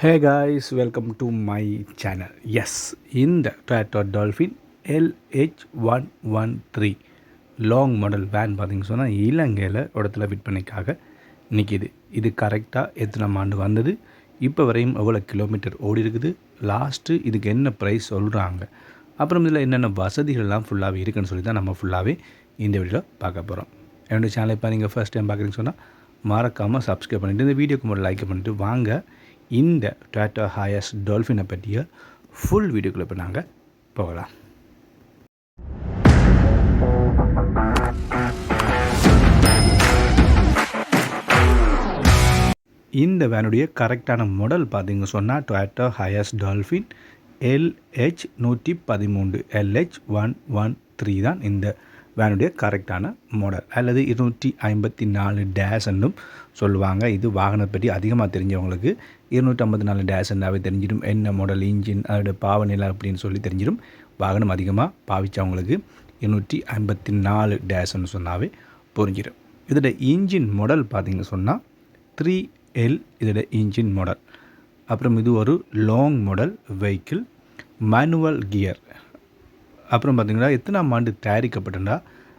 Hey guys welcome to my channel yes இந்த Toyota dolphin LH one one three long model van பார்த்திங்க சொன்னால் இலங்கையில் இடத்துல விற்பனைக்காக நிற்கிது இது கரெக்டாக எத்தனை ஆண்டு வந்தது? இப்போ வரையும் எவ்வளோ கிலோமீட்டர் ஓடி இருக்குது? லாஸ்ட்டு இதுக்கு என்ன ப்ரைஸ் சொல்கிறாங்க அப்புறம் இதில் என்னென்ன வசதிகள்லாம் ஃபுல்லாகவே இருக்குன்னு சொல்லி தான் நம்ம ஃபுல்லாகவே இந்த வீடியோவில் பார்க்க போகிறோம் என்னோடய சேனலை இப்போ நீங்கள் ஃபஸ்ட் டைம் பார்க்குறீங்கன்னு சொன்னால் மறக்காமல் சப்ஸ்கிரைப் பண்ணிவிட்டு இந்த வீடியோக்கு மட்டும் லைக் பண்ணிவிட்டு வாங்க. இந்த டாட்டா ஹாயஸ் டால்ஃபினை பற்றிய ஃபுல் வீடியோக்குள்ளே இப்போ நாங்கள் போகலாம். இந்த வேனுடைய கரெக்டான மாடல் பார்த்தீங்க சொன்னால் டொயட்டோ ஹையஸ் டால்ஃபின் எல்ஹெச் நூற்றி பதிமூன்று எல்ஹெச் ஒன் ஒன் த்ரீ தான் இந்த வேனுடைய கரெக்டான மாடல் அல்லது இருநூற்றி ஐம்பத்தி நாலு டேஸ் என்றும் சொல்லுவாங்க. இது வாகனத்தை பற்றி அதிகமாக தெரிஞ்சவங்களுக்கு இருநூற்றி ஐம்பத்தி நாலு டேஸ் என்றாவே தெரிஞ்சிடும். என்ன மாடல் இன்ஜின் அதோட பாவநிலை அப்படின்னு சொல்லி தெரிஞ்சிடும். வாகனம் அதிகமாக பாவிச்சவங்களுக்கு இருநூற்றி ஐம்பத்தி நாலு டேஸ்ன்னு சொன்னாவே புரிஞ்சிடும். இதோட இன்ஜின் மாடல் பார்த்திங்கன்னு சொன்னால் த்ரீ எல் இதோட இன்ஜின் மாடல் அப்புறம் இது ஒரு long model vehicle manual gear அப்புறம் பார்த்திங்கன்னா எத்தனாம் ஆண்டு தயாரிக்கப்பட்டனா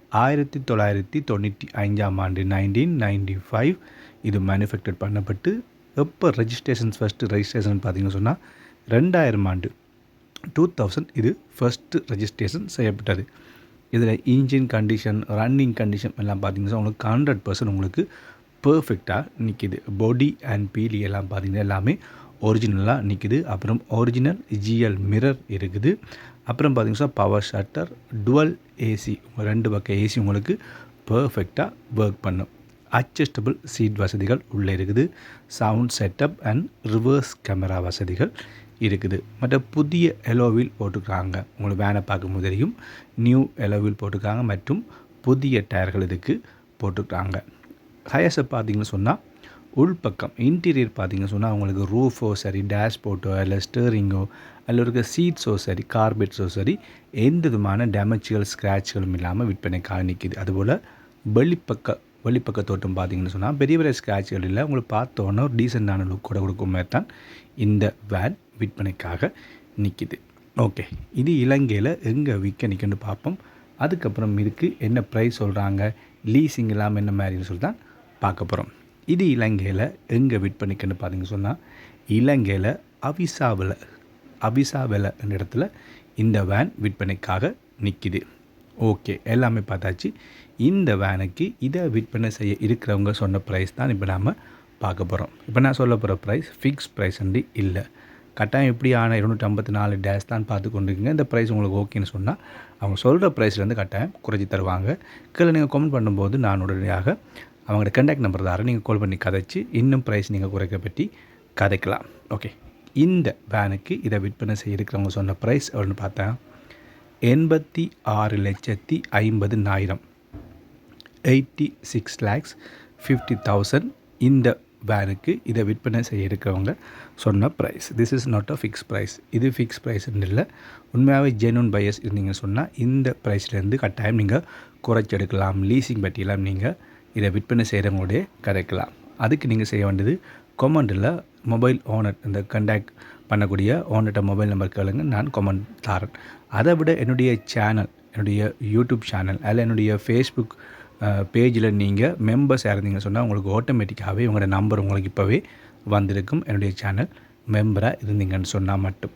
ஆயிரத்தி தொள்ளாயிரத்தி தொண்ணூற்றி ஐந்தாம் ஆண்டு நைன்டீன் நைன்டி ஃபைவ் இது மேனுஃபேக்சர் பண்ணப்பட்டு எப்போ ரெஜிஸ்ட்ரேஷன்ஸ் ஃபஸ்ட்டு ரெஜிஸ்ட்ரேஷன் பார்த்திங்கன்னு சொன்னால் ரெண்டாயிரம் ஆண்டு டூ தௌசண்ட் இது ஃபஸ்ட்டு ரெஜிஸ்ட்ரேஷன் செய்யப்பட்டது. இதில் இன்ஜின் கண்டிஷன் ரன்னிங் கண்டிஷன் எல்லாம் பார்த்திங்கன்னா உங்களுக்கு ஹண்ட்ரட் பர்சன்ட் உங்களுக்கு பர்ஃபெக்டாக நிற்கிது பாடி அண்ட் பீலி எல்லாம் பார்த்திங்கன்னா எல்லாமே ஒரிஜினலாக நிற்கிது அப்புறம் ஒரிஜினல் ஜிஎல் மிரர் இருக்குது. அப்புறம் பார்த்திங்கன்னா பவர் ஷட்டர் டுவல் ஏசி ரெண்டு பக்கம் ஏசி உங்களுக்கு பர்ஃபெக்டாக ஒர்க் பண்ணும். அட்ஜஸ்டபிள் சீட் வசதிகள் உள்ளே இருக்குது. Sound setup and reverse camera வசதிகள் இருக்குது. மற்ற புதிய எலோவில் போட்டுருக்காங்க. உங்களுக்கு வேனை பார்க்கும் தெரியும். நியூ எலோவில் போட்டிருக்காங்க. மற்றும் புதிய டயர்கள் இதுக்கு போட்டுருக்காங்க. ஹயர்ஸை பார்த்தீங்கன்னு சொன்னால் உள்பக்கம் இன்டீரியர் பார்த்தீங்கன்னு சொன்னால் அவங்களுக்கு ரூஃபோ சரி டேஷ்போர்ட்டோ இல்லை ஸ்டேரிங்கோ அதில் இருக்க சீட்ஸோ சரி கார்பெட்ஸோ சரி எந்த விதமான டேமேஜ்கள் ஸ்க்ராட்ச்களும் இல்லாமல் விற்பனைக்காக நிற்கிது அதுபோல் வெளிப்பக்க வெளிப்பக்க தோட்டம் பார்த்தீங்கன்னு சொன்னால் பெரிய பெரிய ஸ்க்ராட்ச்கள் இல்லை. உங்களுக்கு பார்த்தோன்னே ஒரு டீசெண்டான லுக் கூட கொடுக்கும் மாதிரி தான் இந்த வேன் விற்பனைக்காக நிற்கிது ஓகே இது இலங்கையில் எங்கே விற்க நிற்கன்னு பார்ப்போம். அதுக்கப்புறம் இதுக்கு என்ன ப்ரைஸ் சொல்கிறாங்க லீஸிங் இல்லாமல் என்ன மாதிரின்னு சொல்லி தான் பார்க்க போகிறோம் இது இலங்கையில் எங்கே விற்பனைக்குன்னு பார்த்தீங்கன்னு சொன்னால் இலங்கையில் அவிசாவில் அவிசாவில் என்ற இடத்துல இந்த வேன் விற்பனைக்காக நிற்கிது ஓகே எல்லாமே பார்த்தாச்சு. இந்த வேனுக்கு இதை விற்பனை செய்ய இருக்கிறவங்க சொன்ன ப்ரைஸ் தான் இப்போ நாம் பார்க்க போகிறோம் இப்போ நான் சொல்ல போகிற ப்ரைஸ் ஃபிக்ஸ் ப்ரைஸ் வந்து இல்லை. கட்டாயம் எப்படி ஆன இருநூற்றி ஐம்பத்தி நாலு டேஸ் தான் பார்த்து கொண்டிருக்கீங்க. இந்த ப்ரைஸ் உங்களுக்கு ஓகேன்னு சொன்னால் அவங்க சொல்கிற ப்ரைஸ்லேருந்து கட்டாயம் குறைச்சி தருவாங்க. கீழே நீங்கள் கமெண்ட் பண்ணும்போது நான் உடனடியாக அவங்களோட கண்டாக்ட் நம்பர் தார நீங்கள் கால் பண்ணி கதைச்சி இன்னும் ப்ரைஸ் நீங்கள் குறைக்க பற்றி கதைக்கலாம். ஓகே இந்த வேனுக்கு இதை விற்பனை செய்யிருக்கிறவங்க சொன்ன ப்ரைஸ் அப்படின்னு பார்த்தா எண்பத்தி ஆறு லட்சத்தி ஐம்பதுனாயிரம். Eighty six lakhs fifty thousand இந்த வேனுக்கு இதை விற்பனை செய்ய இருக்கிறவங்க சொன்ன price this is not a fix price இது ஃபிக்ஸ் ப்ரைஸ்ன்னு இல்லை. உண்மையாகவே ஜென்வன் பையஸ் இருந்தீங்கன்னு சொன்னால் இந்த ப்ரைஸ்லேருந்து கட்டாயம் நீங்கள் குறைச்சி எடுக்கலாம். லீசிங் பற்றியெல்லாம் நீங்கள் இதை விற்பனை செய்கிறவங்களுடைய கதைக்கலாம். அதுக்கு நீங்கள் செய்ய வேண்டியது கொமெண்டில் மொபைல் ஓனர் இந்த கண்டாக்ட் பண்ணக்கூடிய ஓனர்கிட்ட மொபைல் நம்பர் கேளுங்க நான் கொமெண்ட் தாரேன் அதை விட என்னுடைய சேனல் என்னுடைய யூடியூப் சேனல் அதில் என்னுடைய ஃபேஸ்புக் பேஜில் நீங்கள் மெம்பர்ஸ் இருந்தீங்கன்னு சொன்னால் உங்களுக்கு ஆட்டோமேட்டிக்காகவே உங்களோட நம்பர் உங்களுக்கு இப்போவே வந்திருக்கும். என்னுடைய சேனல் மெம்பராக இருந்தீங்கன்னு சொன்னால் மட்டும்.